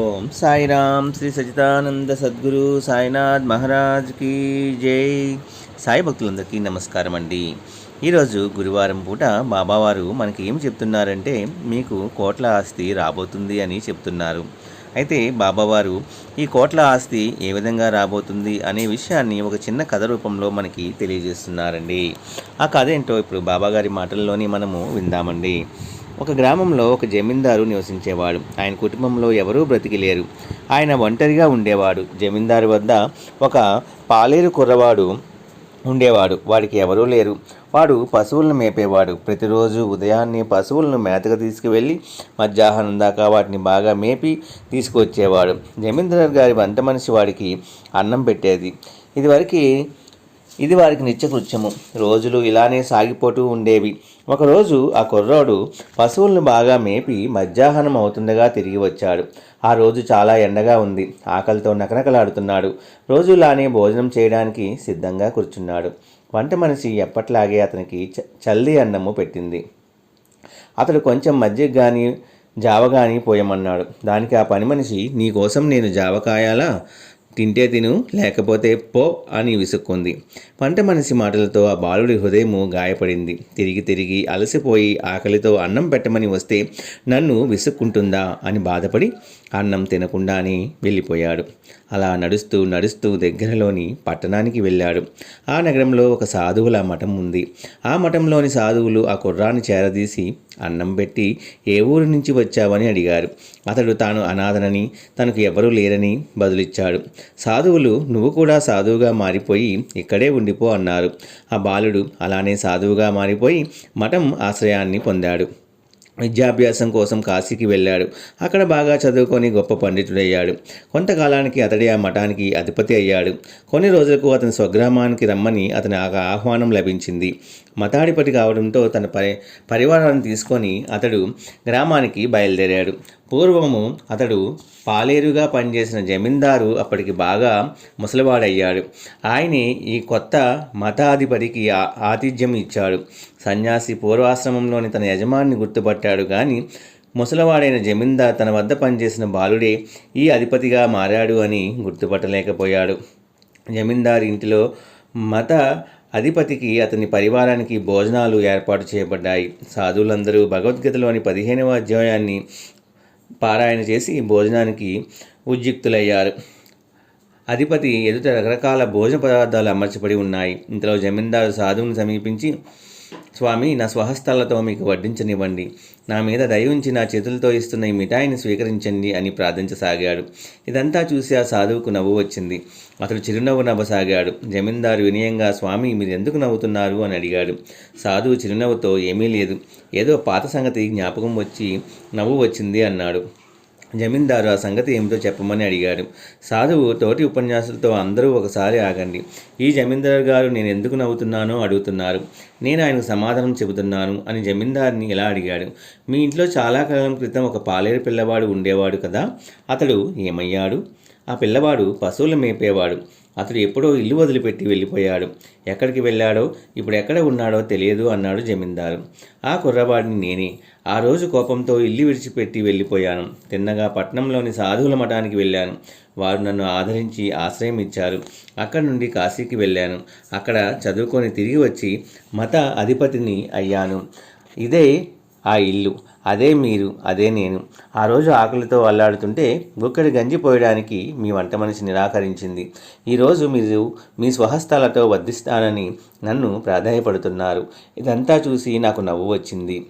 ఓం సాయిరామ్ శ్రీ సచితానంద సద్గురు సాయినాథ్ మహారాజ్కి జై. సాయి భక్తులందరికీ నమస్కారం అండి. ఈరోజు గురువారం పూట బాబావారు మనకి ఏం చెప్తున్నారంటే మీకు కోట్ల ఆస్తి రాబోతుంది అని చెప్తున్నారు. అయితే బాబావారు ఈ కోట్ల ఆస్తి ఏ విధంగా రాబోతుంది అనే విషయాన్ని ఒక చిన్న కథ రూపంలో మనకి తెలియజేస్తున్నారండి. ఆ కథ ఏంటో ఇప్పుడు బాబాగారి మాటల్లోని మనము విందామండి. ఒక గ్రామంలో ఒక జమీందారు నివసించేవాడు. ఆయన కుటుంబంలో ఎవరూ బ్రతికి లేరు ఆయన ఒంటరిగా ఉండేవాడు. జమీందారు వద్ద ఒక పాలేరు కుర్రవాడు ఉండేవాడు. వాడికి ఎవరూ లేరు. వాడు పశువులను మేపేవాడు. ప్రతిరోజు ఉదయాన్నే పశువులను మేతగా తీసుకువెళ్ళి మధ్యాహ్నం దాకా వాటిని బాగా మేపి తీసుకొచ్చేవాడు జమీందారు గారి వంట మనిషి వాడికి అన్నం పెట్టేది. ఇదివరకు ఇది వారికి నిత్యకృత్యము రోజులు ఇలానే సాగిపోతూ ఉండేవి. ఒకరోజు ఆ కుర్రాడు పశువులను బాగా మేపి మధ్యాహ్నం అవుతుండగా తిరిగి వచ్చాడు. ఆ రోజు చాలా ఎండగా ఉంది. ఆకలితో నకనకలాడుతున్నాడు. రోజులానే భోజనం చేయడానికి సిద్ధంగా కూర్చున్నాడు. వంట మనిషి ఎప్పట్లాగే అతనికి చ- చల్లి అన్నము పెట్టింది. అతడు కొంచెం మజ్జిగ కానీ జావ కానీ పోయమన్నాడు. దానికి ఆ పని మనిషి నీకోసం నేను జావ కాయాలా తింటే తిను లేకపోతే పో అని విసుక్కుంది. పంట మనిషి మాటలతో ఆ బాలుడి హృదయము గాయపడింది. తిరిగి తిరిగి అలసిపోయి ఆకలితో అన్నం పెట్టమని వస్తే నన్ను విసుక్కుంటుందా అని బాధపడి అన్నం తినకుండానే వెళ్ళిపోయాడు. అలా నడుస్తూ నడుస్తూ దగ్గరలోని పట్టణానికి వెళ్ళాడు. ఆ నగరంలో ఒక సాధువుల మఠం ఉంది. ఆ మఠంలోని సాధువులు ఆ కుర్రాన్ని చేరదీసి అన్నం పెట్టి ఏ ఊరు నుంచి వచ్చావని అడిగారు. అతడు తాను అనాథనని తనకు ఎవరూ లేరని బదులిచ్చాడు. సాధువులు నువ్వు కూడా సాధువుగా మారిపోయి ఇక్కడే ఉండిపో అన్నారు. ఆ బాలుడు అలానే సాధువుగా మారిపోయి మఠం ఆశ్రయాన్ని పొందాడు. విద్యాభ్యాసం కోసం కాశీకి వెళ్ళాడు. అక్కడ బాగా చదువుకొని గొప్ప పండితుడయ్యాడు. కొంతకాలానికి అతడి ఆ మఠానికి అధిపతి అయ్యాడు. కొన్ని రోజులకు అతని స్వగ్రామానికి రమ్మని అతని ఆ ఆహ్వానం లభించింది. మతాధిపతి కావడంతో తన పరి పరివారాన్ని తీసుకొని అతడు గ్రామానికి బయలుదేరాడు. పూర్వము అతడు పాలేరుగా పనిచేసిన జమీందారు అప్పటికి బాగా ముసలివాడయ్యాడు. ఆయనే ఈ కొత్త మతాధిపతికి ఆతిథ్యం ఇచ్చాడు. సన్యాసి పూర్వాశ్రమంలోని తన యజమాని గుర్తుపట్టాడు. కానీ ముసలివాడైన జమీందార్ తన వద్ద పనిచేసిన బాలుడే ఈ అధిపతిగా మారాడు అని గుర్తుపట్టలేకపోయాడు. జమీందార్ ఇంటిలో మత అధిపతికి అతని పరివారానికి భోజనాలు ఏర్పాటు చేయబడ్డాయి. సాధువులందరూ భగవద్గీతలోని పదిహేనవ అధ్యాయాన్ని పారాయణ చేసి భోజనానికి ఉద్యుక్తులయ్యారు. అధిపతి ఎదుట రకరకాల భోజన పదార్థాలు అమర్చబడి ఉన్నాయి. ఇంతలో జమీందారు సాధువుని సమీపించి స్వామి నా స్వహస్తాలతో మీకు వడ్డించనివ్వండి. నా మీద దయ ఉంచి నా చేతులతో ఇస్తున్న ఈ మిఠాయిని స్వీకరించండి అని ప్రార్థించసాగాడు. ఇదంతా చూసి ఆ సాధువుకు నవ్వు వచ్చింది. అతడు చిరునవ్వు నవ్వసాగాడు. జమీందారు వినయంగా స్వామి మీరు ఎందుకు నవ్వుతున్నారు? అని అడిగాడు. సాధువు చిరునవ్వుతో ఏమీ లేదు. ఏదో పాత సంగతి జ్ఞాపకం వచ్చి నవ్వు వచ్చింది అన్నాడు. జమీందారు ఆ సంగతి ఏమిటో చెప్పమని అడిగాడు. సాధువు తోటి ఉపన్యాసులతో అందరూ ఒకసారి ఆగండి. ఈ జమీందారు గారు నేను ఎందుకు నవ్వుతున్నానో అడుగుతున్నారు. నేను ఆయనకు సమాధానం చెబుతున్నాను అని జమీందారుని ఇలా అడిగాడు. మీ ఇంట్లో చాలా కాలం క్రితం ఒక పాలేరు పిల్లవాడు ఉండేవాడు కదా. అతడు ఏమయ్యాడు? ఆ పిల్లవాడు పశువులు మేపేవాడు. అతడు ఎప్పుడో ఇల్లు వదిలిపెట్టి వెళ్ళిపోయాడు. ఎక్కడికి వెళ్ళాడో ఇప్పుడు ఎక్కడ ఉన్నాడో తెలియదు అన్నాడు జమీందారు. ఆ కుర్రవాడిని నేనే. ఆ రోజు కోపంతో ఇల్లు విడిచిపెట్టి వెళ్ళిపోయాను. తిన్నగా పట్నంలోని సాధువుల మఠానికి వెళ్ళాను. వారు నన్ను ఆదరించి ఆశ్రయం ఇచ్చారు. అక్కడి నుండి కాశీకి వెళ్ళాను. అక్కడ చదువుకొని తిరిగి వచ్చి మత అధిపతిని అయ్యాను. ఇదే ఆ ఇల్లు. అదే మీరు అదే నేను. ఆ రోజు ఆకలితో అల్లాడుతుంటే గుక్కడి గంజి పోయడానికి మీ వంట మనిషి నిరాకరించింది. ఈరోజు మీరు మీ స్వహస్తాలతో వద్దిస్తానని నన్ను ప్రాధాయపడుతున్నారు. ఇదంతా చూసి నాకు నవ్వు వచ్చింది.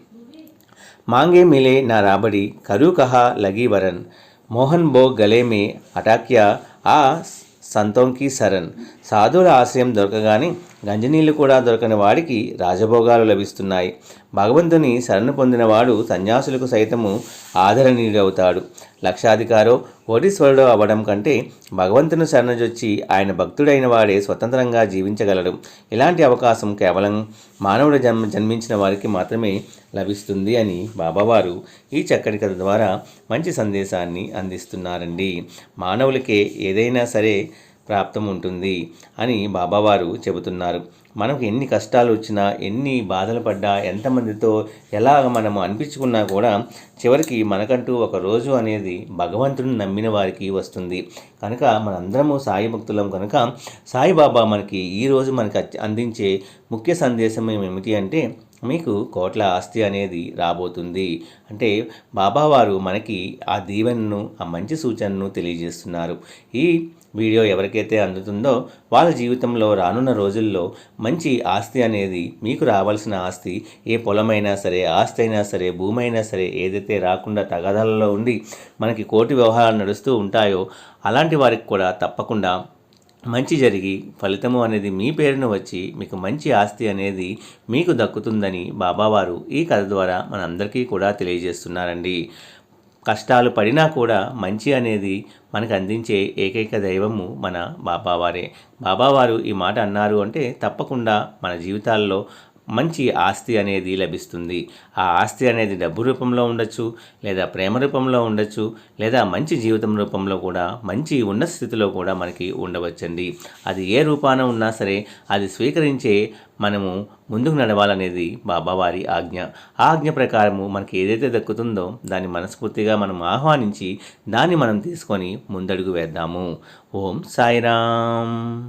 మాంగే మిలే నా రాబడి కరూ కహా లగీవరన్ మోహన్ బో గలే మే అటాక్యా ఆ సంతోంకి సరన్. సాధువుల ఆశ్రయం దొరకగానే గంజనీళ్ళు కూడా దొరకని వాడికి రాజభోగాలు లభిస్తున్నాయి. భగవంతుని శరణు పొందినవాడు సన్యాసులకు సైతము ఆదరణీయుడవుతాడు. లక్షాధికారో కోటీశ్వరుడు అవ్వడం కంటే భగవంతుని శరణజొచ్చి ఆయన భక్తుడైన వాడే స్వతంత్రంగా జీవించగలడు. ఇలాంటి అవకాశం కేవలం మానవుడు జన్మ జన్మించిన వారికి మాత్రమే లభిస్తుంది అని బాబావారు ఈ చక్కటి కథ ద్వారా మంచి సందేశాన్ని అందిస్తున్నారండి. మానవులకే ఏదైనా సరే ప్రాప్తం ఉంటుంది అని బాబావారు చెబుతున్నారు. మనకు ఎన్ని కష్టాలు వచ్చినా ఎన్ని బాధలు పడ్డా ఎంతమందితో ఎలాగ మనము అనిపించుకున్నా కూడా చివరికి మనకంటూ ఒక రోజు అనేది భగవంతుడిని నమ్మిన వారికి వస్తుంది. కనుక మనందరము సాయి భక్తులం కనుక సాయిబాబా మనకి ఈరోజు మనకి అందించే ముఖ్య సందేశం ఏమిటి అంటే మీకు కోట్ల ఆస్తి అనేది రాబోతుంది. అంటే బాబావారు మనకి ఆ దీవెనను ఆ మంచి సూచనను తెలియజేస్తున్నారు. ఈ వీడియో ఎవరికైతే అందుతుందో వాళ్ళ జీవితంలో రానున్న రోజుల్లో మంచి ఆస్తి అనేది మీకు రావాల్సిన ఆస్తి ఏ పొలమైనా సరే ఆస్తి అయినా సరే భూమి అయినా సరే ఏదైతే రాకుండా తగాదాలలో ఉండి మనకి కోటి వ్యవహారాలు నడుస్తూ ఉంటాయో అలాంటి వారికి కూడా తప్పకుండా మంచి జరిగి ఫలితము అనేది మీ పేరును వచ్చి మీకు మంచి ఆస్తి అనేది మీకు దక్కుతుందని బాబావారు ఈ కథ ద్వారా మనందరికీ కూడా తెలియజేస్తున్నారండి. కష్టాలు పడినా కూడా మంచి అనేది మనకు అందించే ఏకైక దైవము మన బాబావారే. బాబావారు ఈ మాట అన్నారు అంటే తప్పకుండా మన జీవితాల్లో మంచి ఆస్తి అనేది లభిస్తుంది. ఆ ఆస్తి అనేది డబ్బు రూపంలో ఉండొచ్చు లేదా ప్రేమ రూపంలో ఉండొచ్చు లేదా మంచి జీవితం రూపంలో కూడా మంచి ఉన్న స్థితిలో కూడా మనకి ఉండవచ్చండి. అది ఏ రూపాన ఉన్నా సరే అది స్వీకరించే మనము ముందుకు నడవాలనేది బాబావారి ఆజ్ఞ. ఆ ఆజ్ఞ ప్రకారము మనకి ఏదైతే దక్కుతుందో దాన్ని మనస్ఫూర్తిగా మనం ఆహ్వానించి దాన్ని మనం తీసుకొని ముందడుగు వేద్దాము. ఓం సాయిరామ్.